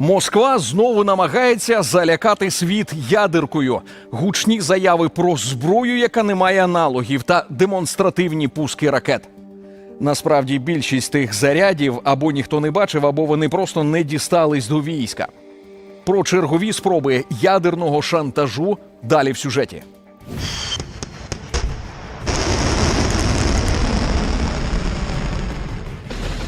Москва знову намагається залякати світ ядеркою. Гучні заяви про зброю, яка не має аналогів, та демонстративні пуски ракет. Насправді більшість тих зарядів або ніхто не бачив, або вони просто не дістались до війська. Про чергові спроби ядерного шантажу далі в сюжеті.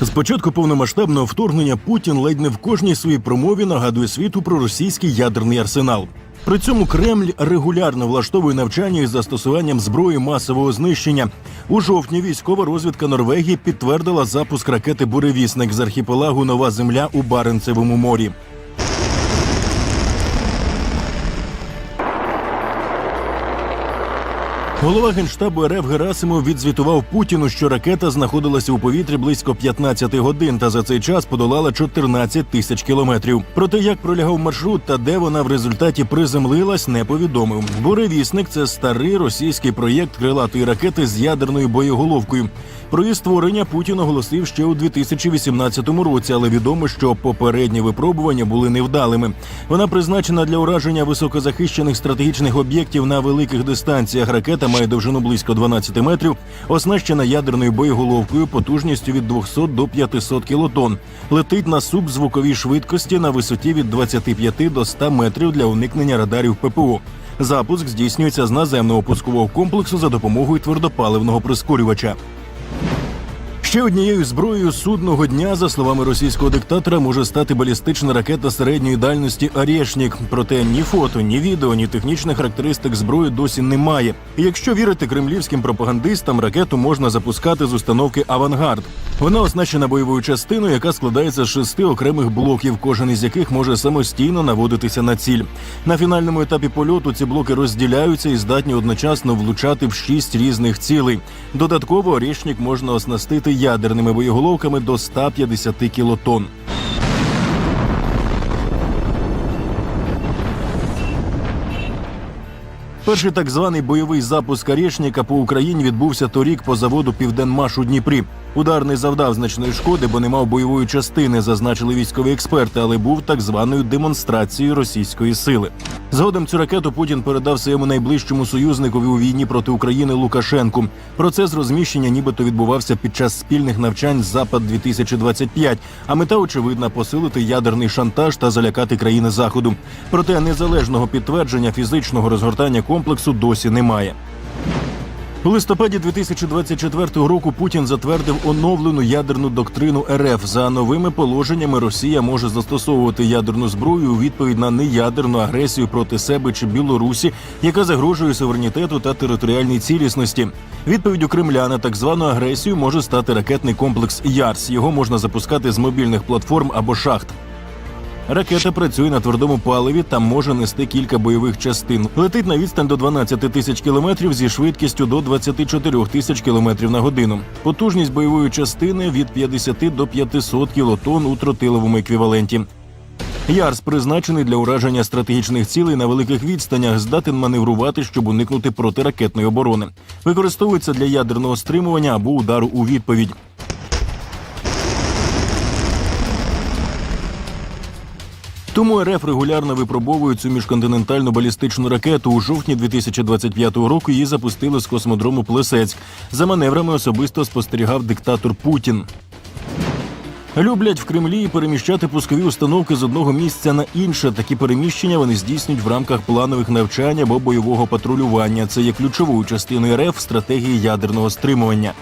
З початку повномасштабного вторгнення Путін ледь не в кожній своїй промові нагадує світу про російський ядерний арсенал. При цьому Кремль регулярно влаштовує навчання із застосуванням зброї масового знищення. У жовтні військова розвідка Норвегії підтвердила запуск ракети Буревісник з архіпелагу Нова Земля у Баренцевому морі. Голова генштабу РФ Герасимов відзвітував Путіну, що ракета знаходилася у повітрі близько 15 годин та за цей час подолала 14 тисяч кілометрів. Проте як пролягав маршрут та де вона в результаті приземлилась, не повідомив. Буревісник це старий російський проєкт крилатої ракети з ядерною боєголовкою. Про її створення Путін оголосив ще у 2018 році, але відомо, що попередні випробування були невдалими. Вона призначена для ураження високозахищених стратегічних об'єктів на великих дистанціях. Ракета має довжину близько 12 метрів, оснащена ядерною боєголовкою потужністю від 200 до 500 кілотон. Летить на субзвуковій швидкості на висоті від 25 до 100 метрів для уникнення радарів ППО. Запуск здійснюється з наземного пускового комплексу за допомогою твердопаливного прискорювача. Ще однією зброєю судного дня, за словами російського диктатора, може стати балістична ракета середньої дальності «Арєшнік». Проте ні фото, ні відео, ні технічних характеристик зброї досі немає. І якщо вірити кремлівським пропагандистам, ракету можна запускати з установки Авангард. Вона оснащена бойовою частиною, яка складається з шести окремих блоків, кожен із яких може самостійно наводитися на ціль. На фінальному етапі польоту ці блоки розділяються і здатні одночасно влучати в шість різних цілей. Додатково річник можна оснастити ядерними боєголовками до 150 кілотон. Перший так званий бойовий запуск «Арєшніка» по Україні відбувся торік по заводу Південмаш у Дніпрі. Удар не завдав значної шкоди, бо не мав бойової частини, зазначили військові експерти, але був так званою демонстрацією російської сили. Згодом цю ракету Путін передав своєму найближчому союзникові у війні проти України Лукашенку. Процес розміщення нібито відбувався під час спільних навчань Запад 2025 А мета очевидна посилити ядерний шантаж та залякати країни заходу. Проте незалежного підтвердження фізичного розгортання комплексу досі немає. У листопаді 2024 року Путін затвердив оновлену ядерну доктрину РФ. За новими положеннями Росія може застосовувати ядерну зброю у відповідь на неядерну агресію проти себе чи Білорусі, яка загрожує суверенітету та територіальній цілісності. Відповіддю Кремля на так звану агресію може стати ракетний комплекс Ярс. Його можна запускати з мобільних платформ або шахт. Ракета працює на твердому паливі та може нести кілька бойових частин. Летить на відстань до 12 тисяч кілометрів зі швидкістю до 24 тисяч кілометрів на годину. Потужність бойової частини від 50 до 500 кілотон у тротиловому еквіваленті. Ярс призначений для ураження стратегічних цілей на великих відстанях, здатен маневрувати, щоб уникнути протиракетної оборони. Використовується для ядерного стримування або удару у відповідь. Тому РФ регулярно випробовує цю міжконтинентальну балістичну ракету. У жовтні 2025 року її запустили з космодрому Плесецьк. За маневрами особисто спостерігав диктатор Путін. Люблять в Кремлі переміщати пускові установки з одного місця на інше. Такі переміщення вони здійснюють в рамках планових навчань або бойового патрулювання. Це є ключовою частиною РФ стратегії ядерного стримування.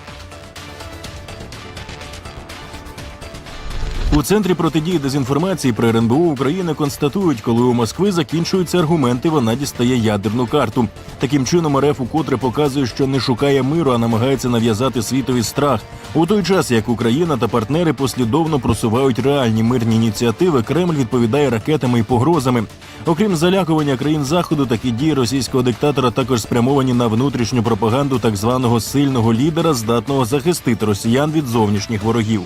У центрі протидії дезінформації при РНБУ України констатують, коли у Москви закінчуються аргументи, вона дістає ядерну карту. Таким чином, РФ укотре показує, що не шукає миру, а намагається нав'язати світові страх. У той час, як Україна та партнери послідовно просувають реальні мирні ініціативи, Кремль відповідає ракетами і погрозами. Окрім залякування країн заходу, такі дії російського диктатора також спрямовані на внутрішню пропаганду так званого сильного лідера, здатного захистити росіян від зовнішніх ворогів.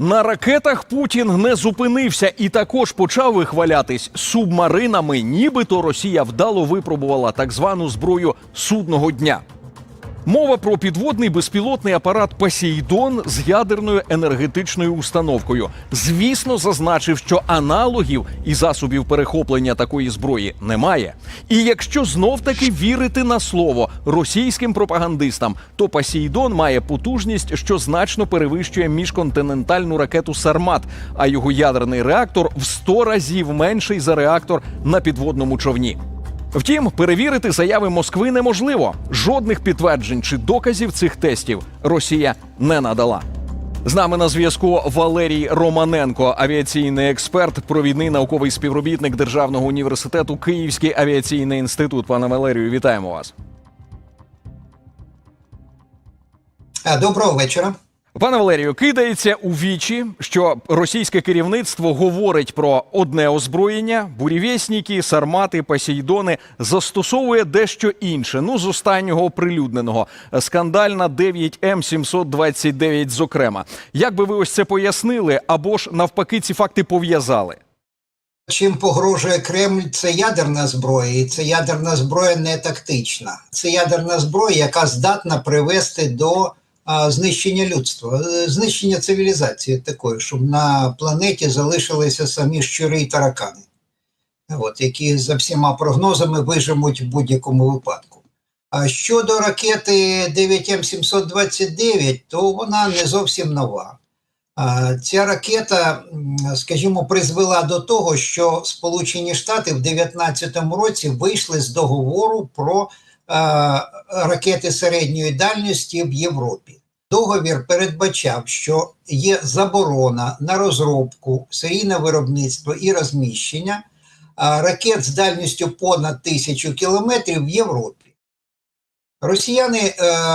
На ракетах Путін не зупинився і також почав вихвалятись субмаринами. Нібито Росія вдало випробувала так звану зброю судного дня. Мова про підводний безпілотний апарат Посейдон з ядерною енергетичною установкою. Звісно, зазначив, що аналогів і засобів перехоплення такої зброї немає. І якщо знов таки вірити на слово російським пропагандистам, то Посейдон має потужність, що значно перевищує міжконтинентальну ракету Сармат, а його ядерний реактор в 100 разів менший за реактор на підводному човні. Втім, перевірити заяви Москви неможливо. Жодних підтверджень чи доказів цих тестів Росія не надала. З нами на зв'язку Валерій Романенко, авіаційний експерт, провідний науковий співробітник Державного університету Київський авіаційний інститут. Пане Валерію, вітаємо вас. Доброго вечора. Пане Валерію, кидається у вічі, що російське керівництво говорить про одне озброєння, бурєвєсники, сармати, посейдони застосовує дещо інше. Ну, з останнього оприлюдненого скандальна 9М 729 зокрема. Як би ви ось це пояснили, або ж навпаки ці факти пов'язали? Чим погрожує Кремль, це ядерна зброя, і це ядерна зброя не тактична. Це ядерна зброя, яка здатна привести до знищення людства, е, знищення цивілізації такої, щоб на планеті залишилися самі щури і таракани, от, які за всіма прогнозами виживуть в будь-якому випадку. А щодо ракети 9М729, то вона не зовсім нова. Ця ракета, скажімо, призвела до того, що Сполучені Штати в 2019 році вийшли з договору про ракети середньої дальності в Європі. Договір передбачав, що є заборона на розробку, серійне виробництво і розміщення ракет з дальністю понад тисячу кілометрів в Європі. Росіяни е,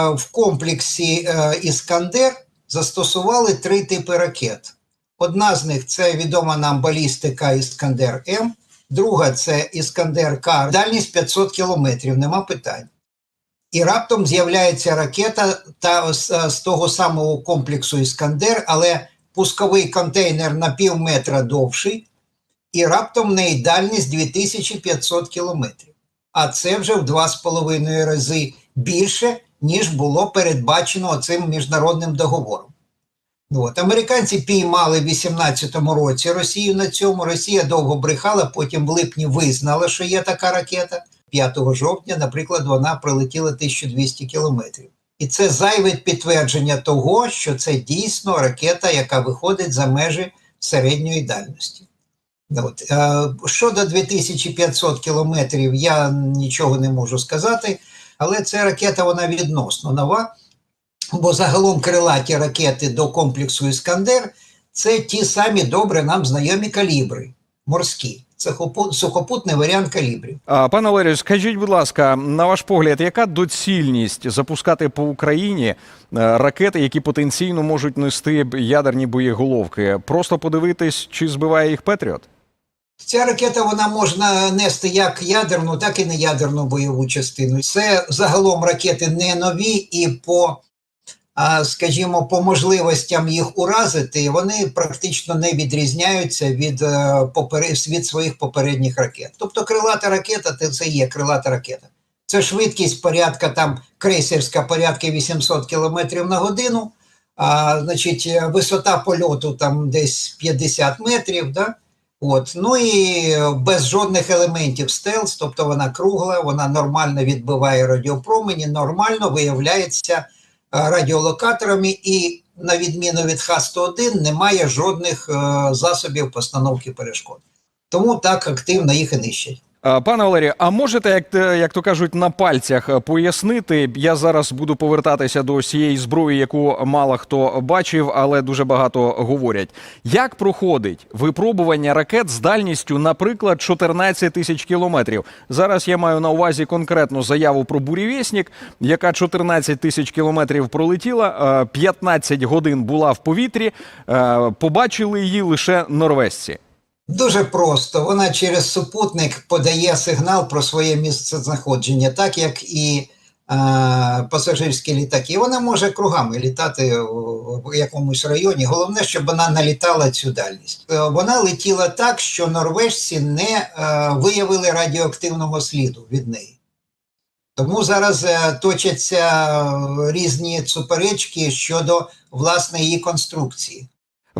в комплексі е, Іскандер застосували три типи ракет. Одна з них це відома нам балістика Іскандер М, друга це Іскандер К, дальність 500 кілометрів, нема питань. І раптом з'являється ракета та з, з того самого комплексу Іскандер, але пусковий контейнер на пів метра довший, і раптом в неї дальність 2500 кілометрів. А це вже в два з половиною рази більше, ніж було передбачено цим міжнародним договором. От. Американці піймали в 2018 році Росію на цьому. Росія довго брехала, потім в липні визнала, що є така ракета. 5 жовтня, наприклад, вона пролетіла 1200 кілометрів. І це зайве підтвердження того, що це дійсно ракета, яка виходить за межі середньої дальності. От. Е, Щодо 2500 кілометрів, я нічого не можу сказати, але ця ракета вона відносно нова. Бо загалом крилаті ракети до комплексу Іскандер це ті самі добре нам знайомі калібри морські. Це хопу- сухопутний варіант калібрів. А, Пане Валерію, скажіть, будь ласка, на ваш погляд, яка доцільність запускати по Україні е, ракети, які потенційно можуть нести ядерні боєголовки? Просто подивитись, чи збиває їх Петріот? Ця ракета вона можна нести як ядерну, так і неядерну бойову частину. Це загалом ракети не нові і по, скажімо, по можливостям їх уразити, вони практично не відрізняються від, е, від своїх попередніх ракет. Тобто крилата ракета це- є крилата ракета. Це швидкість порядка там крейсерська порядка 800 км на годину, а, значить, е, висота польоту там десь 50 метрів. Да? От. Ну і без жодних елементів стелс, тобто вона кругла, вона нормально відбиває радіопромені, нормально виявляється радіолокаторами, і на відміну від Х-101 немає жодних е, засобів постановки перешкод. Тому так активно їх і нищать. А, Пане Валерію, а можете, як, як то кажуть, на пальцях е, пояснити? Я зараз буду повертатися до цієї зброї, яку мало хто бачив, але дуже багато говорять. Як проходить випробування ракет з дальністю, наприклад, 14 тисяч кілометрів? Зараз я маю на увазі конкретну заяву про бурєвєснік, яка 14 тисяч кілометрів пролетіла, е, 15 годин була в повітрі. е, Побачили її лише норвезці. Дуже просто. Вона через супутник подає сигнал про своє місце знаходження, так як і е, пасажирські літаки. Вона може кругами літати в якомусь районі. Головне, щоб вона налітала цю дальність. Е, Вона летіла так, що норвежці не е, виявили радіоактивного сліду від неї. Тому зараз е, точаться е, різні суперечки щодо власне її конструкції.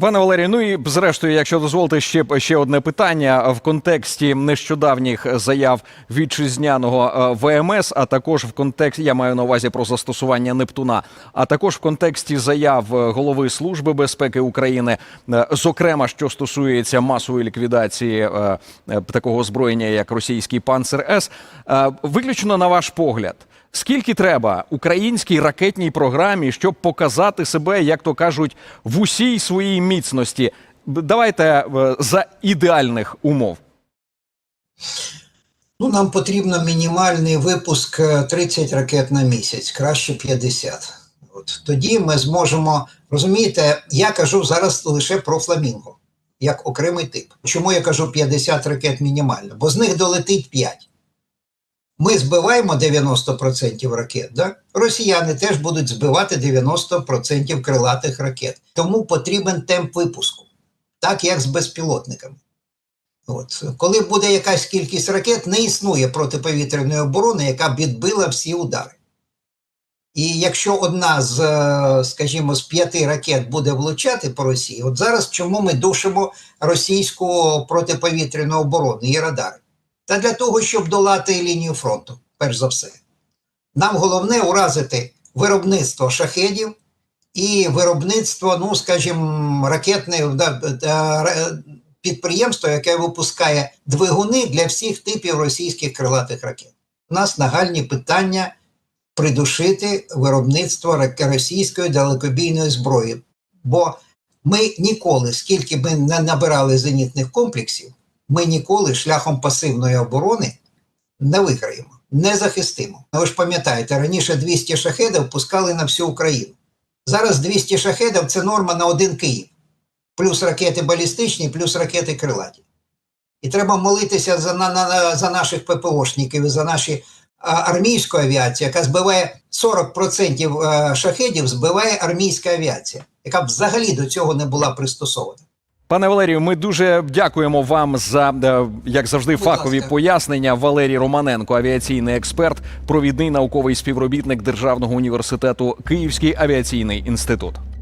Пане Валерію, ну і зрештою, якщо дозволите, ще ще одне питання в контексті нещодавніх заяв вітчизняного е, ВМС, а також в контексті я маю на увазі про застосування Нептуна, а також в контексті заяв е, голови служби безпеки України, е, зокрема, що стосується масової ліквідації такого озброєння, як російський панцер С, виключно на ваш погляд. Скільки треба українській ракетній програмі, щоб показати себе, як то кажуть, в усій своїй міцності? Давайте е, за ідеальних умов. Ну, нам потрібно мінімальний випуск е, 30 ракет на місяць, краще 50. От тоді ми зможемо розумієте, я кажу зараз лише про фламінго як окремий тип. Чому я кажу 50 ракет мінімально? Бо з них долетить 5. Ми збиваємо 90% ракет, да? росіяни теж будуть збивати 90% крилатих ракет. Тому потрібен темп випуску, так як з безпілотниками. От. Коли буде якась кількість ракет, не існує протиповітряної оборони, яка відбила всі удари. І якщо одна з, е, скажімо, з п'яти ракет буде влучати по Росії, от зараз чому ми душимо російську протиповітряну оборону і радари? Та для того, щоб долати лінію фронту, перш за все. Нам головне уразити виробництво шахедів і виробництво, ну, скажімо, да, підприємство, яке випускає двигуни для всіх типів російських крилатих ракет. У нас нагальні питання придушити виробництво російської далекобійної зброї. Бо ми ніколи, скільки ми не набирали зенітних комплексів, ми ніколи шляхом пасивної оборони не виграємо, не захистимо. Ви ж пам'ятаєте, раніше 200 шахедів пускали на всю Україну. Зараз 200 шахедів це норма на один Київ, плюс ракети балістичні, плюс ракети крилаті. І треба молитися за, на, на, за наших ППОшників і за наші армійську авіацію, яка збиває 40% е, шахедів, збиває армійська авіація, яка взагалі до цього не була пристосована. Пане Валерію, ми дуже дякуємо вам за е, як завжди фахові пояснення. Валерій Романенко, авіаційний експерт, провідний науковий співробітник Державного університету Київський авіаційний інститут.